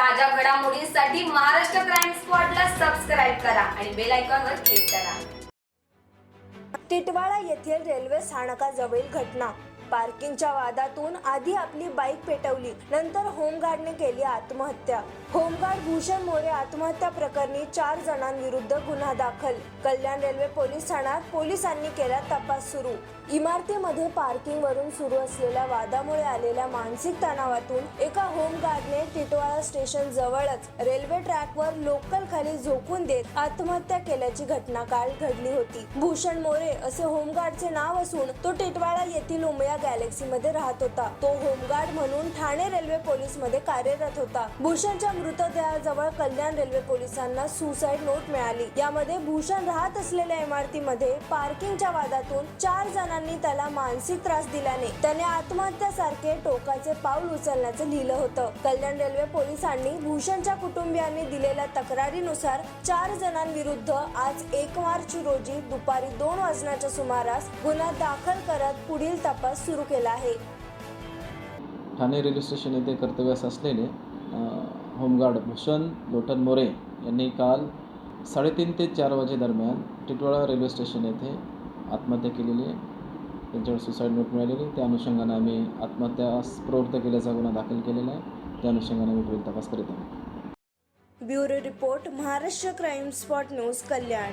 ताज्या घडामोडींसाठी Maharashtra crime स्पॉटला subscribe करा आणि बेल आयकॉनवर क्लिक करा. टिटवाळा येथील रेल्वे स्थानकाजवळील घटना. पार्किंगच्या वादातून आधी आपली बाईक पेटवली नंतर होमगार्डने केली आत्महत्या. होमगार्ड भूषण मोरे आत्महत्या प्रकरणी चार जणांविरुद्ध गुन्हा दाखल. कल्याण रेल्वे पोलीस ठाण्यात पोलिसांनी केला तपास सुरू. इमारतीमध्ये पार्किंग वरून सुरू असलेल्या वादामुळे आलेल्या मानसिक तणावातून एका होमगार्डने टिटवाळा स्टेशन जवळच रेल्वे ट्रॅकवर लोकल खाली झोकून देत आत्महत्या केल्याची घटना काल घडली होती. भूषण मोरे असे होमगार्डचे नाव असून तो टिटवाळा येथील उमया गॅलेक्सीमध्ये राहत होता. तो होमगार्ड म्हणून ठाणे रेल्वे पोलीसमध्ये कार्यरत होता. भूषणच्या मृतदेहाजवळ कल्याण रेल्वे पोलिसांना सुसाईड नोट मिळाली. यामध्ये भूषण राहत असलेल्या इमारतीमध्ये पार्किंगच्या वादातून चार जणांनी त्याला मानसिक त्रास दिल्याने त्याने आत्महत्यासारखे टोकाचे पाऊल उचलण्याचं लिहिलं होतं. कल्याण रेल्वे पोलिसांनी भूषणच्या कुटुंबियांनी दिलेल्या तक्रारीनुसार चार जणांविरुद्ध आज एक मार्च रोजी दुपारी दोन वाजण्याच्या सुमारास गुन्हा दाखल करत पुढील तपास सुरू केला आहे. ठाणे रेल्वे स्टेशन येथे कर्तव्यास असलेले होमगार्ड भूषण लोटन मोरे यांनी काल साडेतीन ते चार वाजे दरम्यान टिटवाळा रेल्वे स्टेशन येथे आत्महत्या केलेली आहे. त्यांच्यावर सुसाईड नोट मिळालेली. त्या अनुषंगाने आम्ही आत्महत्यास प्रवृत्त केल्याचा गुन्हा दाखल केलेला आहे. त्या अनुषंगाने आम्ही पुढील तपास करीत आहोत. Bureau report Maharashtra crime spot news Kalyan.